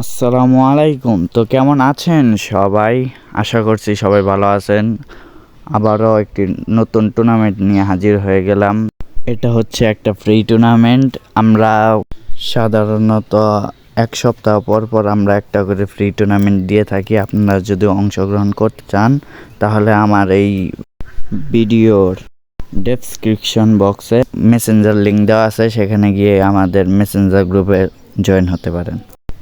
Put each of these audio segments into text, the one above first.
আসসালামু আলাইকুম। তো কেমন আছেন সবাই? আশা করছি সবাই ভালো আছেন। আবারও একটি নতুন টুর্নামেন্ট নিয়ে হাজির হয়ে গেলাম। এটা হচ্ছে একটা ফ্রি টুর্নামেন্ট আমরা সাধারণত এক সপ্তাহ পর পর আমরা একটা করে ফ্রি টুর্নামেন্ট দিয়ে থাকি। আপনারা যদি অংশগ্রহণ করতে চান, তাহলে আমার এই ভিডিওর ডেসক্রিপশন বক্সে মেসেঞ্জার লিঙ্ক দেওয়া আছে। সেখানে গিয়ে আমাদের মেসেঞ্জার গ্রুপে জয়েন হতে পারেন।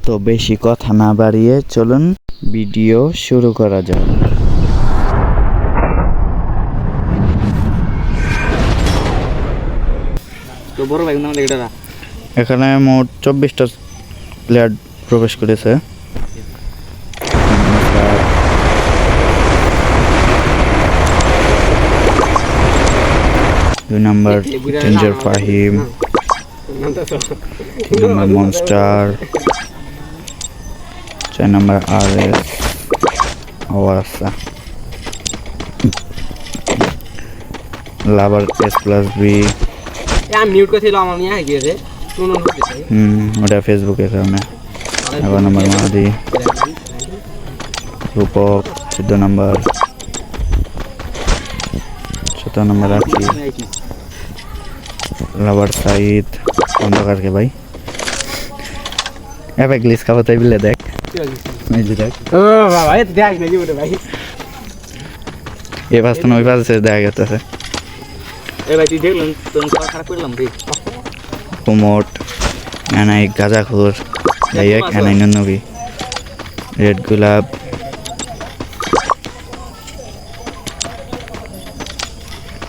তো বেশি কথা না বাড়িয়ে চলুন ভিডিও শুরু করা যাক এখানে মোট চব্বিশটা প্লেয়ার প্রবেশ করেছে দুই নাম্বার টেঞ্জার ফাহিম তিন নাম্বার মনস্টার চার নাম্বার আর এস আওয়াসা লাভার এস প্লাস বি আমি মিউট করে ছিল আমার নিয়ে গিয়েছে শুনুন হতে চাই হুম ওটা ফেসবুকের কারণে এগারো নম্বর মাহাদি রূপক চোদ্দ নম্বর সতেরো নম্বর রাখি লাভার সাইদ অন্ধকারকে ভাই এবার গ্লিস খাব তাই বিলে দেখ এ পাশ ওই পাশে দেখা গেছে কুমট এনাই গাঁজাখোর ডাইরেক এনাই নবী রেড গোলাপ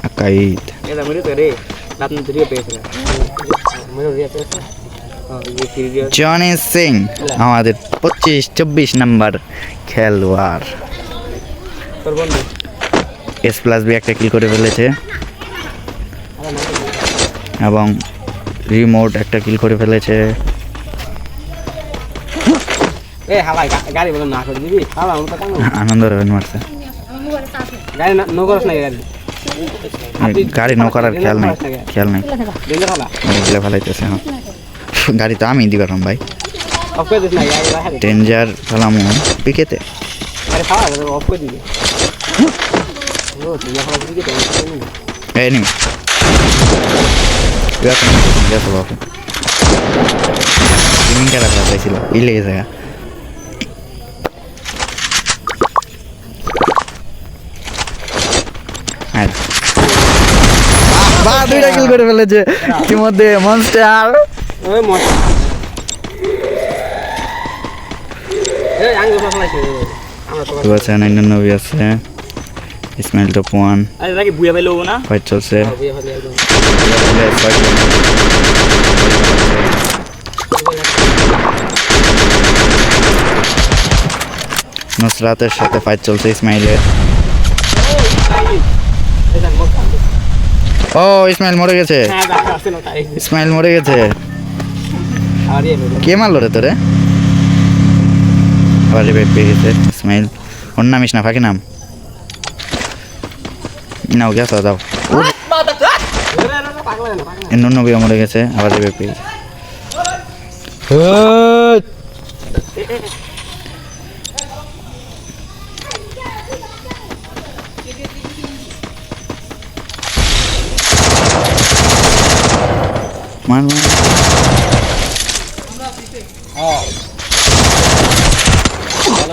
আকাইত এটা মরে তো রে রাত ধরে পেয়েছে মরে ধরে পেয়েছে জনি সিং আমাদের পঁচিশ চব্বিশ নাম্বার খেলোয়াড়। এস প্লাস বি একটা কিল করে ফেলেছে। এবং রিমোট একটা কিল করে ফেলেছে। আনন্দ রবেন মারছে। গাড়ি না নো করছ না গাড়ি? গাড়ি ন করার খেয়াল নাই খেয়াল নাই। ফেলাইতেছে হ্যাঁ গাড়ি তো আমি দিবার ভাই ডেঞ্জার ফেলামো পিকেতে এনিমি গেছো ফেলেছে। ইতিমধ্যে মনস্টার ওই মত এই আঙ্গুল ফসলাইছে আমরা তো আছে নাইন নবী আছে। ইসমাইল টপ ওয়ান আরে রাকি বুয়া পাইলো না? ফাইট চলছে। একদম। নুসরাতের সাথে ফাইট চলছে ইসমাইলের। ও ইসমাইল মরে গেছে। হ্যাঁ ইসমাইল মরে গেছে। কে মারলো রে তোরে? আবার রিভাইভ পেয়ে গেছে ইসমাইল ওর নাম ইস না ফাঁকি নাম। নাও গেছো দাও। পাগলা না নবী মরে গেছে আবার পেয়ে গেছে। মার মার ভালো যাবা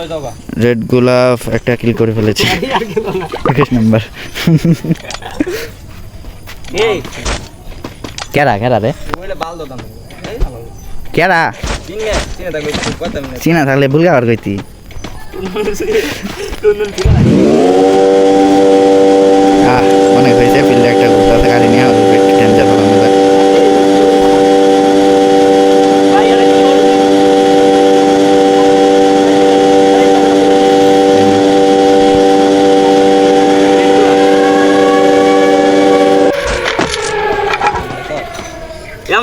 রেড গোলাপ একটা কিল করে ফেলেছে। আর কি না। একুশ নম্বর। এই। কেরা কেরা রে? বলে বাল দাও এই ভালো কেরা? চিনে চিনে থাকবে কথা মানে চিনা থাকলে ভুলগা আর কইতি। কোন কোন আহ মনে হয়েছে ফিল্ডে একটা ঘুরতে গাড়ি নিয়ে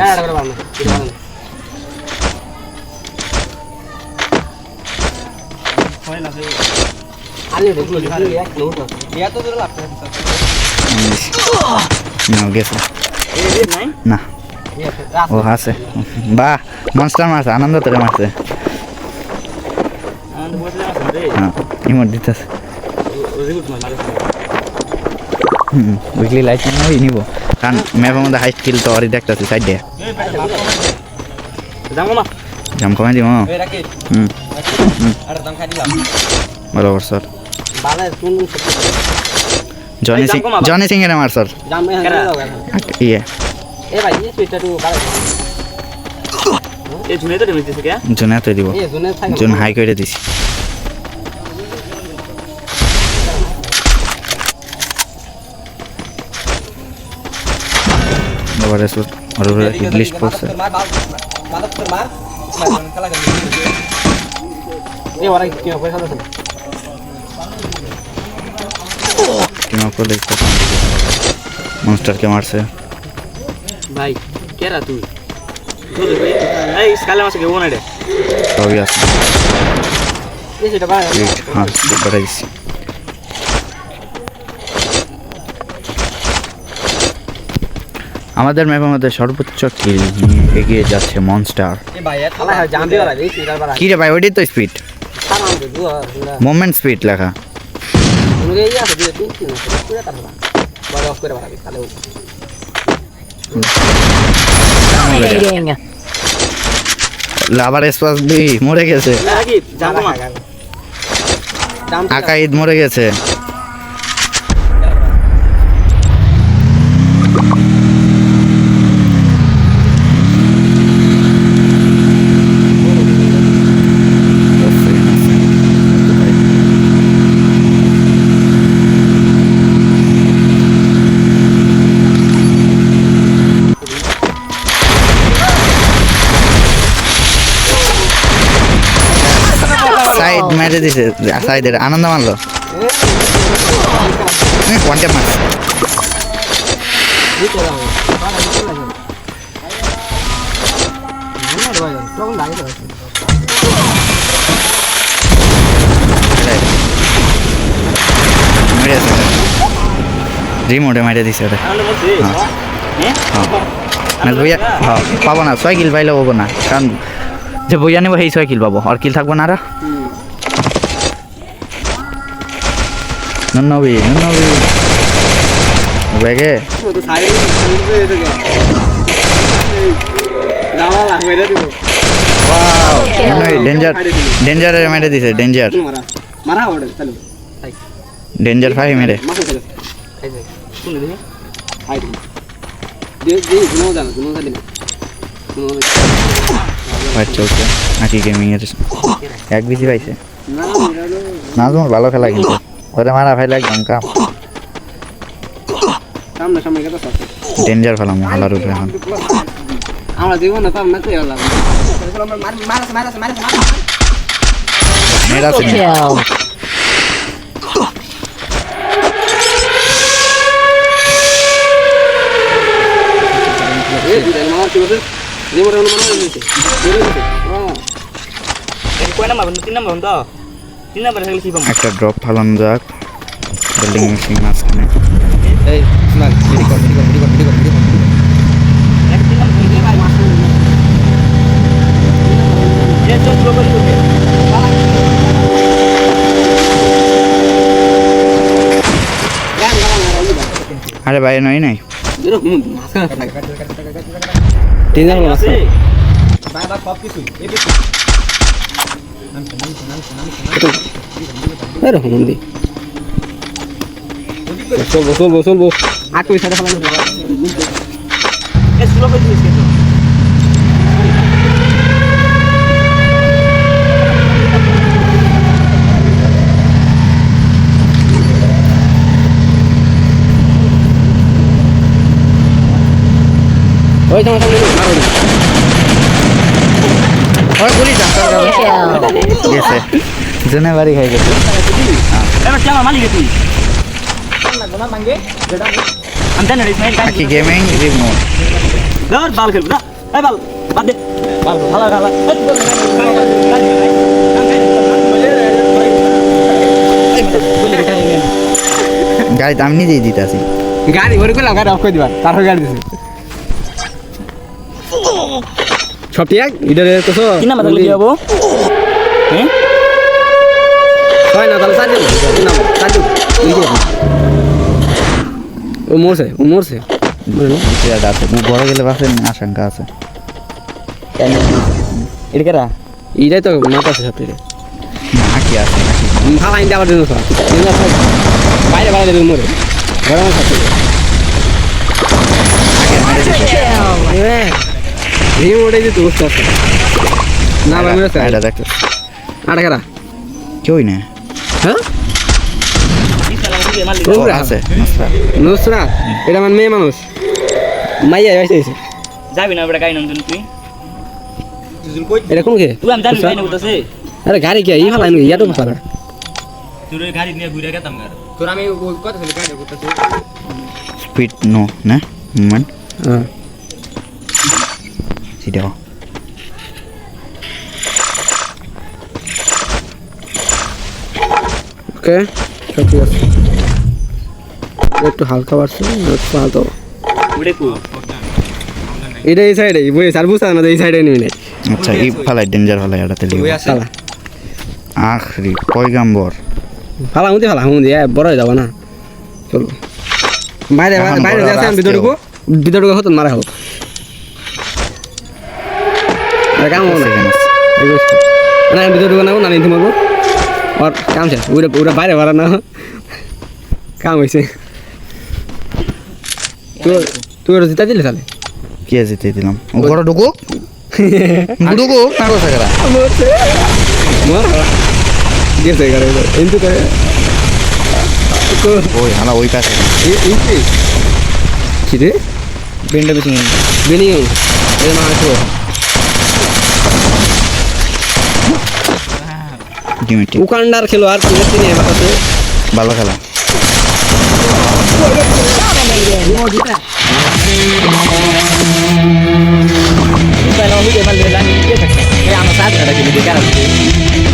হ্যাঁ ইয়া। না গেছে না ও আছে বাহ আনন্দ তোরে মারছে হ্যাঁ ইমোট দিতেছে হুম উইকলি লাইট নিব কারণ ম্যাপের মধ্যে হাই স্কিল তো অরি দেখতেছি সাইড দিয়ে। জাম কমাই দিব হুম। দিলাম। বরাবর sir. Johnny Singh Johnny Singh এর মার স্যার। ইয়ে। এ ভাই এই সুইচটা তো জুনে তো দিব। জুন হাই করে দিছি। বাবার এসব আর উপরে লিস্ট পড়ছে মার বাল মাদক তোর মার খেলা গেল এই ওরা কি পয়সা দাও টিম আপ করলে মনস্টারকে মারছে ভাই কেরা তুই এই স্কালে মাসে কেউ না রে সবই আছে এই সেটা ভাই এইট, হ্যাঁ করে দিছি আমাদের ম্যাপের মধ্যে সর্বোচ্চ কিল এগিয়ে যাচ্ছে মনস্টার কি রে ভাই ওইটাই তো স্পিড মোমেন্ট স্পিড লেখা। আবার স্পাস দি মরে গেছে। আকাইদ মরে গেছে সাইড মেরে দিছে সাইডের আনন্দ মারলো ওয়ান ট্যাপ মারছে? দিতে দাও বাড়া দিতে লাগে না রে ভাই তখন লাগে তো মেরে দিছে রিমোটে মেরে দিছে ওটা তাহলে বলছি হ্যাঁ। না বইয়া হ্যাঁ পাবো না, ছয় কিল পাইলে পাবো না। কারণ যে বইয়া নেব সেই ছয় কিল পাবো। আর কিল থাকব না হাই হাই শুনে দেখি হাই দে দে গুনো জানা গুনো জানি ফাইট চলছে নাকি গেমিং এর এক বিজি পাইছে না না তোমার ভালো খেলা কিন্তু ওরে মারা ফাইলে একদম কাম সামনে সামনে কত আছে ডেঞ্জার ফেলাম হালার উপরে এখন আমরা দেব না তার না কই আলাম মার মার মার মার মার মেয়েরা আছে নি? এ দিদা মার কি বলে যে মোরে অনুমান হইছে বেরে গেছে একটা ড্রপ ফালানো যাক। বিল্ডিং মেশিন মাঝখানে। এই স্মার্ট ভিডিও কর ভিডিও কর ভিডিও কর আরে বাইরে নয় নাই তিন নাম্বার আছে এরকম হিন্দি চলবো চলবো চলবো আট পয়সা ফেলানো ওই তোমার সামনে মারো ওই গুলি যা। গেছে। জুনে বাড়ি খাই গেছে। এবার আমার মালিক তুই। গেমিং রিমোট ধর বাল খেলব না এই বাল বাদ দে। বাল ভালো ভালো গাড়ি আমি নিজেই দিতেছি গাড়ি ওরে করলাম গাড়ি অফ করে দিবা তারপর গাড়ি দিছে। সব ঠিক এটা তো কি নাম থাকলে কি হব? হ্যাঁ? হয় না তাহলে সাজু কি নাম? সাজু এই যে ও মরছে ও মরছে না? আছে বড় গেলে বাসের আশঙ্কা আছে। এটা কেরা? এইটাই তো মাথা আছে সব থেকে না কি আছে নাকি ভালো আইন দেওয়ার জন্য বাইরে বাইরে দেবে মরে গরম আছে। এই ওটাই যে তো বুঝতে পারছি না ভাই মেরেছে এটা দেখতে আটা খারা কেউই না হ্যাঁ ও, কোনটা? আছে নাসরা। নুসরা এটা আমার মেয়ে মানুষ মাইয়া এসে এসে যাবি না বেটা গাই নাম তুই এটা কোন কে তুই আমি জানি গাই না বলতেছে আরে গাড়ি কে ই ভালো আমি ইয়াটো পারা তোর গাড়ি নিয়ে ঘুরে গেতাম গার তোর আমি কথা বলি গাড়ি করতেছি স্পিড নো না মুভমেন্ট হ্যাঁ সেটাও ওকে সব ঠিক আছে। একটু হালকা বাড়ছে একটু হালকা এটা এই সাইডে বই আর বুঝতে না এই সাইডে নিবি না আচ্ছা এই ফালাই ডেঞ্জার ফালাই এটা তেলি ফালা আখরি পয়গাম্বর। ফালা হুঁদি ফালা হুঁদি বড় হয়ে যাব না। চলো। বাইরে বাইরে বড় যাচ্ছে আমি ভিতরে ভিতরে হতো মারা হোক কাম না বুঝছ। না আমি ভিতরে ঢুকে নেব না নিতে মারবো আর কাম শেষ ওটা ওটা বাইরে ভরা না। কাম হয়েছে তুই তুই ওটা জিতা দিলে তাহলে? কি জিতে দিলাম? ঘরে ঢুকো। ঢুকো না কথা করা গেছে গাড়ি কিন্তু ওই হালা ওই পাশে। কি রে? বেন্ডা বেশি বেনি এই মা আছে উকান্ডার খেলোয়াড় তুমি চিনি আমার কাছে ভালো খেলা।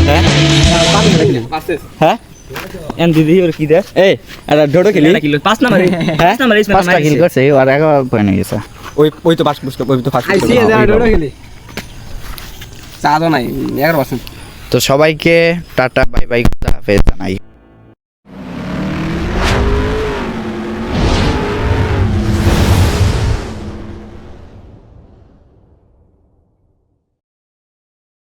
হ্যাঁ? হ্যাঁ এন দিদি ওর কি দেখ এই এটা ডোডো খেলি। কিলো। পাঁচ নাম্বার। পাঁচ নাম্বার পাঁচটা কিল করছে আর এগারো পয়েন্ট হয়ে গেছে। ওই ওই তো পাস ওই তো ফার্স্ট আইসি খেলি। চা নাই এগারো পার্সেন্ট তো সবাইকে টাটা বাই বাই হাফেজ জানাই।